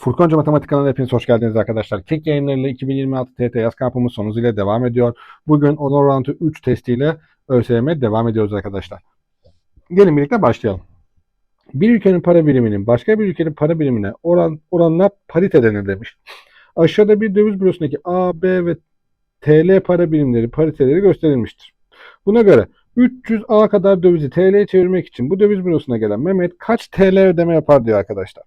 Furkanca Matematik kanalına hepiniz hoş geldiniz arkadaşlar. Kek yayınlarıyla 2026 TYT yaz kampımız sonu ile devam ediyor. Bugün oran orantı 3 testiyle ÖSYM'ye devam ediyoruz arkadaşlar. Gelin birlikte başlayalım. Bir ülkenin para biriminin başka bir ülkenin para birimine oran, oranına parite denir demiş. Aşağıda bir döviz bürosundaki A, B ve TL para birimleri pariteleri gösterilmiştir. Buna göre 300 A kadar dövizi TL'ye çevirmek için bu döviz bürosuna gelen Mehmet kaç TL ödeme yapar diyor arkadaşlar.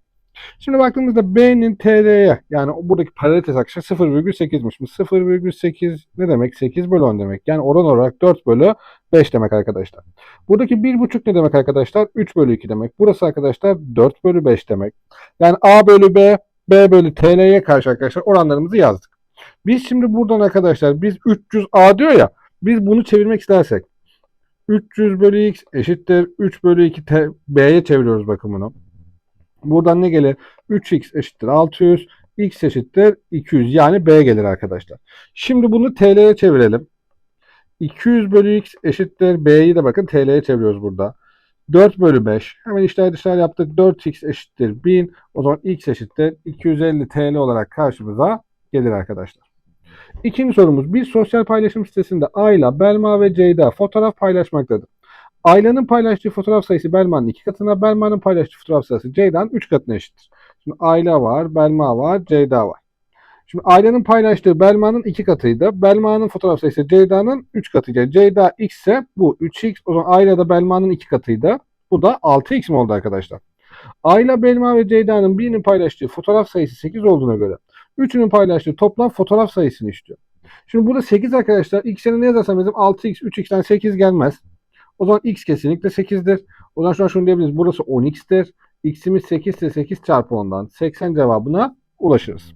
Şimdi baktığımızda B'nin TL'ye yani buradaki paralel arkadaşlar 0,8'miş. Bu 0,8 ne demek? 8 bölü 10 demek. Yani oran olarak 4 bölü 5 demek arkadaşlar. Buradaki 1,5 ne demek arkadaşlar? 3 bölü 2 demek. Burası arkadaşlar 4 bölü 5 demek. Yani A bölü B, B bölü TL'ye karşı arkadaşlar oranlarımızı yazdık. Biz şimdi buradan arkadaşlar biz 300 A diyor ya biz bunu çevirmek istersek 300 bölü x eşittir 3 bölü 2 t, b'ye çeviriyoruz bakın bunu. Buradan ne gelir? 3x eşittir 600, x eşittir 200 yani b gelir arkadaşlar. Şimdi bunu TL'ye çevirelim. 200 bölü x eşittir b'yi de bakın TL'ye çeviriyoruz burada. 4 bölü 5. Hemen işler dışlar yaptık. 4x eşittir 1000. O zaman x eşittir 250 TL olarak karşımıza gelir arkadaşlar. İkinci sorumuz. Bir sosyal paylaşım sitesinde Ayla, Belma ve Ceyda fotoğraf paylaşmaktadır. Ayla'nın paylaştığı fotoğraf sayısı Belma'nın iki katına, Belma'nın paylaştığı fotoğraf sayısı Ceyda'nın üç katına eşittir. Şimdi Ayla var, Belma var, Ceyda var. Şimdi Ayla'nın paylaştığı Belma'nın iki katıydı. Belma'nın fotoğraf sayısı Ceyda'nın üç katıydı. Ceyda x ise bu 3x. O zaman Ayla da Belma'nın iki katıydı. Bu da 6x mi oldu arkadaşlar? Ayla, Belma ve Ceyda'nın birinin paylaştığı fotoğraf sayısı 8 olduğuna göre üçünün paylaştığı toplam fotoğraf sayısını istiyor. Şimdi burada 8 arkadaşlar. X'e ne yazarsam bizim 6x, 3x'ten 8 gelmez. O zaman x kesinlikle 8'dir. O zaman şu an şunu diyebiliriz. Burası 10x'tir. X'imiz 8 ise 8 çarpı 10'dan 80 cevabına ulaşırız.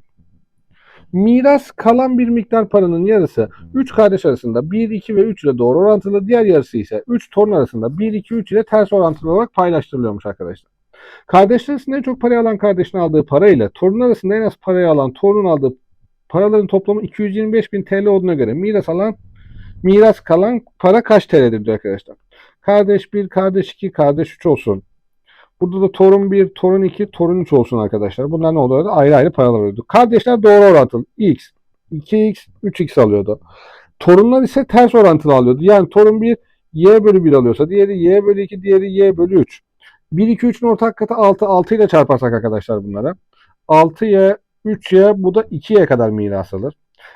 Miras kalan bir miktar paranın yarısı 3 kardeş arasında 1, 2 ve 3 ile doğru orantılı. Diğer yarısı ise 3 torun arasında 1, 2, 3 ile ters orantılı olarak paylaştırılıyormuş arkadaşlar. Kardeşler arasında en çok parayı alan kardeşin aldığı para ile torun arasında en az parayı alan torunun aldığı paraların toplamı 225 bin TL olduğuna göre miras alan miras kalan para kaç TL'dir diyor arkadaşlar. Kardeş 1, kardeş 2, kardeş 3 olsun. Burada da torun 1, torun 2, torun 3 olsun arkadaşlar. Bunlar ne oluyordu? Ayrı ayrı paralar alıyordu. Kardeşler doğru orantılı. X, 2x, 3x alıyordu. Torunlar ise ters orantılı alıyordu. Yani torun 1 y bölü 1 alıyorsa diğeri y bölü 2, diğeri y bölü 3. 1, 2, 3'ün ortak katı 6. 6 ile çarparsak arkadaşlar bunlara. 6y, 3y bu da 2y kadar miras alır.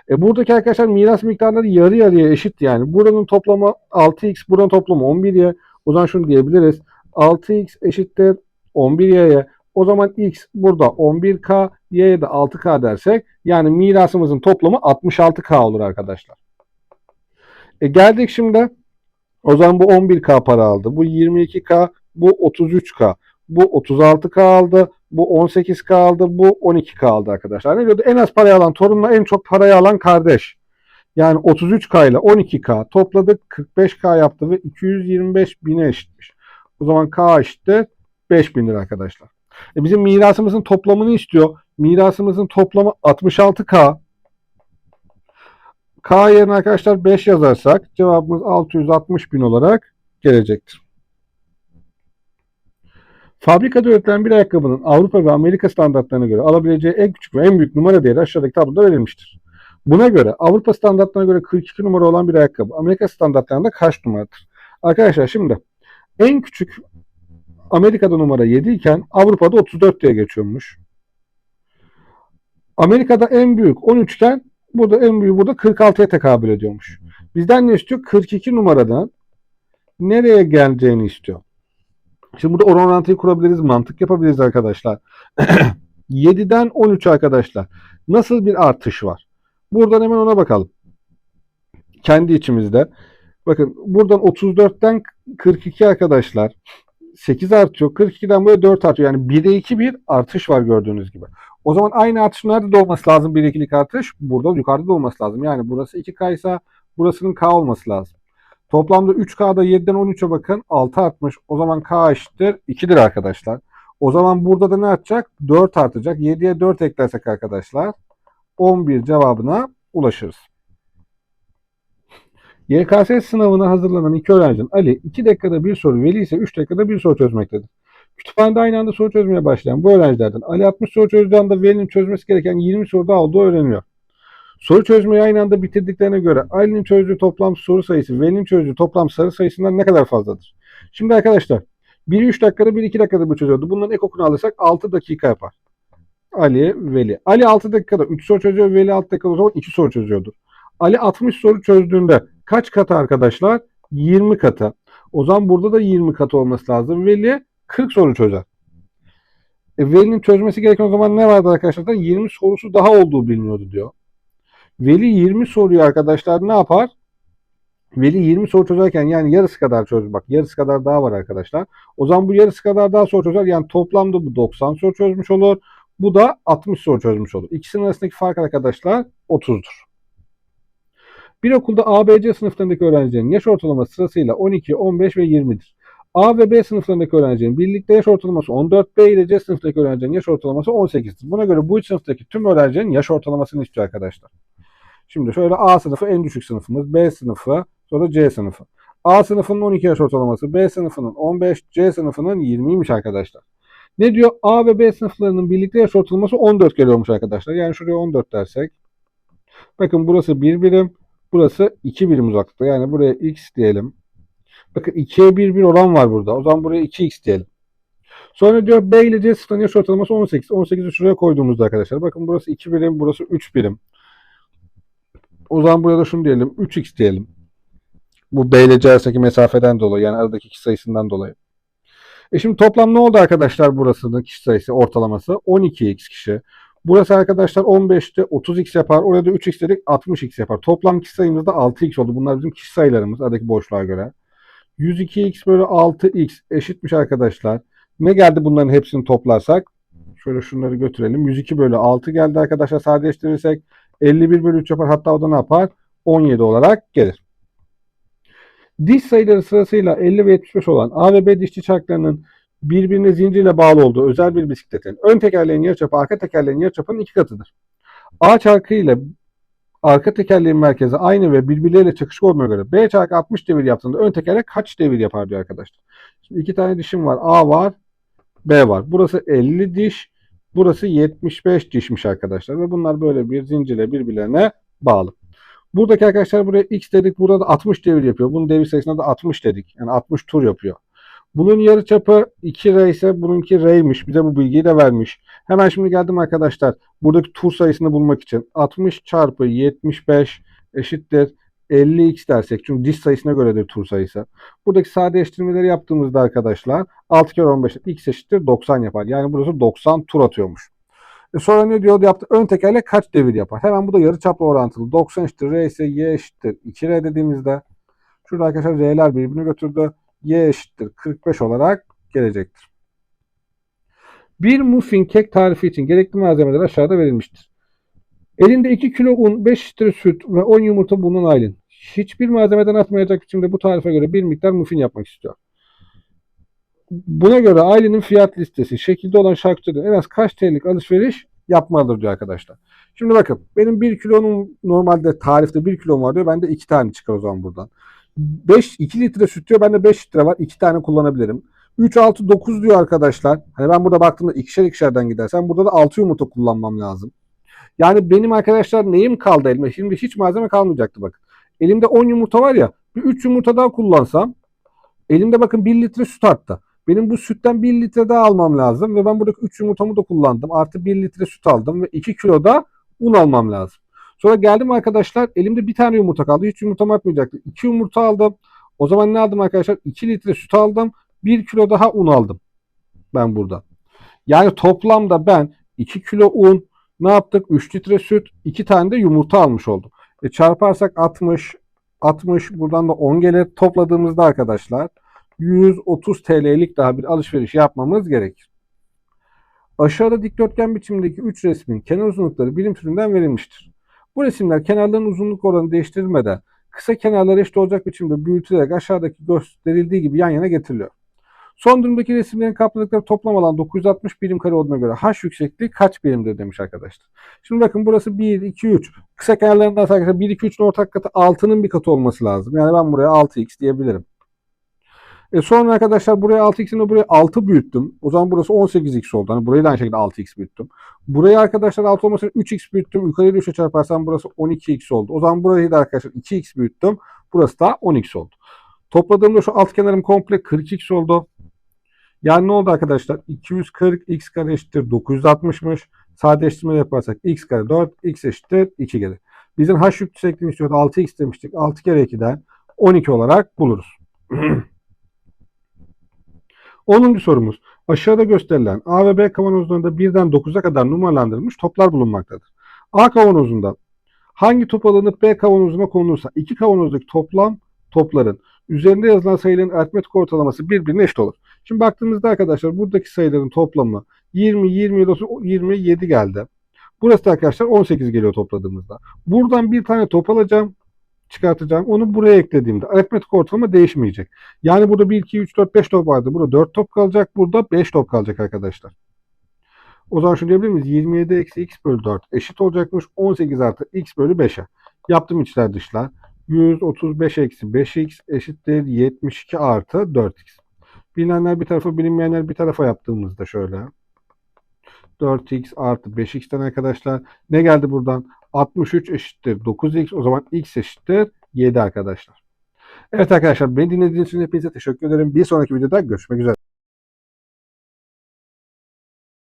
E buradaki arkadaşlar miras miktarları yarı yarıya eşit yani. Buranın toplamı 6x, buranın toplamı 11y. O zaman şunu diyebiliriz. 6x eşittir 11y'ye. O zaman x burada 11k, y'ye de 6k dersek yani mirasımızın toplamı 66k olur arkadaşlar. E geldik şimdi. O zaman bu 11k para aldı. Bu 22k, bu 33k. Bu 36k aldı. Bu 18k aldı. Bu 12k aldı arkadaşlar. Ne diyordu? En az parayı alan torunla en çok parayı alan kardeş. Yani 33k ile 12k topladık. 45k yaptı ve 225 bine eşitmiş. O zaman k eşittir 5000 lira arkadaşlar. E bizim mirasımızın toplamını istiyor. Mirasımızın toplamı 66k. K yerine arkadaşlar 5 yazarsak cevabımız 660 bin olarak gelecektir. Fabrikada üretilen bir ayakkabının Avrupa ve Amerika standartlarına göre alabileceği en küçük ve en büyük numara değeri aşağıdaki tabloda verilmiştir. Buna göre Avrupa standartlarına göre 42 numara olan bir ayakkabı Amerika standartlarında kaç numaradır? Arkadaşlar şimdi en küçük Amerika'da numara 7 iken Avrupa'da 34 diye geçiyormuş. Amerika'da en büyük 13 iken burada en büyük burada 46'ya tekabül ediyormuş. Bizden ne istiyor? 42 numaradan nereye geleceğini istiyor. Şimdi burada oran orantıyı kurabiliriz, mantık yapabiliriz arkadaşlar. 7'den 13 arkadaşlar. Nasıl bir artış var? Buradan hemen ona bakalım. Kendi içimizde. Bakın buradan 34'ten 42 arkadaşlar. 8 artıyor. 42'den buraya 4 artıyor. Yani 1'e 2 bir artış var gördüğünüz gibi. O zaman aynı artış nerede de olması lazım? 1 2'lik artış. Burada yukarıda da olması lazım. Yani burası 2K ise burasının K olması lazım. Toplamda 3K'da 7'den 13'e bakın 6 artmış. O zaman K eşittir 2'dir arkadaşlar. O zaman burada da ne artacak? 4 artacak. 7'ye 4 eklersek arkadaşlar 11 cevabına ulaşırız. YKS sınavına hazırlanan iki öğrencinin Ali 2 dakikada bir soru, Veli ise 3 dakikada bir soru çözmektedir. Kütüphanede aynı anda soru çözmeye başlayan bu öğrencilerden Ali 60 soru çözdüğü anda Veli'nin çözmesi gereken 20 soru daha olduğu öğreniliyor. Soru çözmeyi aynı anda bitirdiklerine göre Ali'nin çözdüğü toplam soru sayısı Veli'nin çözdüğü toplam soru sayısından ne kadar fazladır? Şimdi arkadaşlar biri 3 dakikada biri 2 dakikada bu çözüyordu. Bunların ek okunu alırsak 6 dakika yapar. Ali, Veli. Ali 6 dakikada 3 soru çözüyor. Veli 6 dakikada o zaman 2 soru çözüyordu. Ali 60 soru çözdüğünde kaç katı arkadaşlar? 20 katı. O zaman burada da 20 katı olması lazım. Veli 40 soru çözer. E, Veli'nin çözmesi gereken o zaman ne vardı arkadaşlar? 20 sorusu daha olduğu biliniyordu diyor. Veli 20 soruyu arkadaşlar ne yapar? Veli 20 soru çözerken yani yarısı kadar çöz bak yarısı kadar daha var arkadaşlar. O zaman bu yarısı kadar daha soru çözer. Yani toplamda bu 90 soru çözmüş olur. Bu da 60 soru çözmüş olur. İkisinin arasındaki fark arkadaşlar 30'dur. Bir okulda A, B, C sınıflarındaki öğrencilerin yaş ortalaması sırasıyla 12, 15 ve 20'dir. A ve B sınıflarındaki öğrencilerin birlikte yaş ortalaması 14, B ile C sınıftaki öğrencilerin yaş ortalaması 18'dir. Buna göre bu üç sınıftaki tüm öğrencilerin yaş ortalamasını istiyor arkadaşlar. Şimdi şöyle A sınıfı en düşük sınıfımız, B sınıfı, sonra C sınıfı. A sınıfının 12 yaş ortalaması, B sınıfının 15, C sınıfının 20'ymiş arkadaşlar. Ne diyor? A ve B sınıflarının birlikte yaş ortalaması 14 geliyormuş arkadaşlar. Yani şuraya 14 dersek. Bakın burası 1 birim, burası 2 birim uzaklıkta. Yani buraya x diyelim. Bakın 2'ye 1 bir oran var burada. O zaman buraya 2x diyelim. Sonra diyor B ile C sınıfının yaş ortalaması 18. 18'i şuraya koyduğumuzda arkadaşlar. Bakın burası 2 birim, burası 3 birim. O zaman buraya da şunu diyelim. 3x diyelim. Bu B ile C arasındaki mesafeden dolayı yani aradaki kişi sayısından dolayı. E şimdi toplam ne oldu arkadaşlar burasının kişi sayısı ortalaması? 12x kişi. Burası arkadaşlar 15'te 30x yapar. Orada 3x dedik 60x yapar. Toplam kişi sayımız da 6x oldu. Bunlar bizim kişi sayılarımız aradaki boşluğa göre. 102x bölü 6x eşitmiş arkadaşlar. Ne geldi bunların hepsini toplarsak? Şöyle şunları götürelim. 102 bölü 6 geldi arkadaşlar sadeleştirirsek. 51 bölü 3 yapar. Hatta o da ne yapar? 17 olarak gelir. Diş sayıları sırasıyla 50 ve 75 olan A ve B dişçi çarklarının birbirine zincirle bağlı olduğu özel bir bisikletin ön tekerleğin yarıçapı arka tekerleğin yarıçapının iki katıdır. A çarkı ile arka tekerleğin merkezi aynı ve birbirleriyle çakışık olduğuna göre B çarkı 60 devir yaptığında ön tekerlek kaç devir yapar diyor arkadaşlar. Şimdi iki tane dişim var. A var, B var. Burası 50 diş, burası 75 dişmiş arkadaşlar ve bunlar böyle bir zincirle birbirlerine bağlı. Buradaki arkadaşlar buraya x dedik. Burada da 60 devir yapıyor. Bunun devir sayısına da 60 dedik. Yani 60 tur yapıyor. Bunun yarıçapı 2R ise bununki R'ymiş. Bize bu bilgiyi de vermiş. Hemen şimdi geldim arkadaşlar. Buradaki tur sayısını bulmak için 60 çarpı 75 eşittir 50x dersek. Çünkü diş sayısına göredir tur sayısı. Buradaki sadeleştirmeleri yaptığımızda arkadaşlar 6 kere 15 x eşittir 90 yapar. Yani burası 90 tur atıyormuş. E sonra ne diyor? Yaptı ön tekerlek kaç devir yapar? Hemen bu da yarıçapla orantılı. 90 eşittir R ise Y eşittir 2R dediğimizde şurada arkadaşlar R'ler birbirini götürdü. Y eşittir 45 olarak gelecektir. Bir muffin kek tarifi için gerekli malzemeler aşağıda verilmiştir. Elinde 2 kilo un, 5 litre süt ve 10 yumurta bulunan Aylin. Hiçbir malzemeden atmayacak biçimde bu tarife göre bir miktar muffin yapmak istiyor. Buna göre ailenin fiyat listesi şekilde olan şarküteriden en az kaç TL'lik alışveriş yapmalıdır diyor arkadaşlar. Şimdi bakın benim 1 kilonun normalde tarifte 1 kilom var diyor. Bende 2 tane çıkar o zaman buradan. 5 2 litre süt diyor. Bende 5 litre var. 2 tane kullanabilirim. 3 6 9 diyor arkadaşlar. Hani ben burada baktığımda ikişer ikişerden gidersem burada da 6 yumurta kullanmam lazım. Yani benim arkadaşlar neyim kaldı elime? Şimdi hiç malzeme kalmayacaktı bakın. Elimde 10 yumurta var ya. Bir 3 yumurta daha kullansam elimde bakın 1 litre süt arttı. Benim bu sütten 1 litre daha almam lazım ve ben buradaki 3 yumurtamı da kullandım. Artı 1 litre süt aldım ve 2 kilo da un almam lazım. Sonra geldim arkadaşlar elimde bir tane yumurta kaldı. Hiç yumurtam artmayacaktı. 2 yumurta aldım. O zaman ne aldım arkadaşlar? 2 litre süt aldım. 1 kilo daha un aldım. Ben burada. Yani toplamda ben 2 kilo un ne yaptık? 3 litre süt 2 tane de yumurta almış oldum. E çarparsak 60 60 buradan da 10 gelir. Topladığımızda arkadaşlar 130 TL'lik daha bir alışveriş yapmamız gerekir. Aşağıda dikdörtgen biçimindeki 3 resmin kenar uzunlukları birim türünden verilmiştir. Bu resimler kenarların uzunluk oranı değiştirilmeden kısa kenarlar eşit olacak biçimde büyütülerek aşağıdaki gösterildiği gibi yan yana getiriliyor. Son durumdaki resimlerin kapladıkları toplam alan 960 birim kare olduğuna göre h yüksekliği kaç birimdir demiş arkadaşlar. Şimdi bakın burası 1, 2, 3. Kısa kenarlarından arkadaşlar 1, 2, 3'ün ortak katı 6'nın bir katı olması lazım. Yani ben buraya 6x diyebilirim. E sonra arkadaşlar buraya 6x'ini buraya 6 büyüttüm. O zaman burası 18x oldu. Hani burayı da aynı şekilde 6x büyüttüm. Buraya arkadaşlar 6 olmasını 3x büyüttüm. Yukarıya 3'e çarparsam burası 12x oldu. O zaman burayı da arkadaşlar 2x büyüttüm. Burası da 10x oldu. Topladığımda şu alt kenarım komple 40x oldu. Yani ne oldu arkadaşlar? 240 x kare eşittir 960'mış. Sadeleştirme yaparsak x kare 4, x eşittir 2 gelir. Bizim h yüksekliğini istiyordu 6x demiştik. 6 kere 2'den 12 olarak buluruz. 10. sorumuz. Aşağıda gösterilen A ve B kavanozlarında birden 9'a kadar numaralandırılmış toplar bulunmaktadır. A kavanozunda hangi top alınıp B kavanozuna konulursa iki kavanozdaki toplam topların üzerinde yazılan sayıların aritmetik ortalaması birbirine eşit olur. Şimdi baktığımızda arkadaşlar buradaki sayıların toplamı 20, 27, 30, 27 geldi. Burası da arkadaşlar 18 geliyor topladığımızda. Buradan bir tane top alacağım, çıkartacağım. Onu buraya eklediğimde aritmetik ortalama değişmeyecek. Yani burada 1, 2, 3, 4, 5 top vardı. Burada 4 top kalacak. Burada 5 top kalacak arkadaşlar. O zaman şunu diyebilir miyiz? 27 eksi x bölü 4 eşit olacakmış. 18 artı x bölü 5'e. Yaptım içler dışlar. 135 eksi 5x eşittir 72 artı 4x. Bilinenler bir tarafa bilinmeyenler bir tarafa yaptığımızda şöyle. 4x artı 5x'ten arkadaşlar. Ne geldi buradan? 63 eşittir 9x. O zaman x eşittir 7 arkadaşlar. Evet arkadaşlar beni dinlediğiniz için hepinize teşekkür ederim. Bir sonraki videoda görüşmek üzere.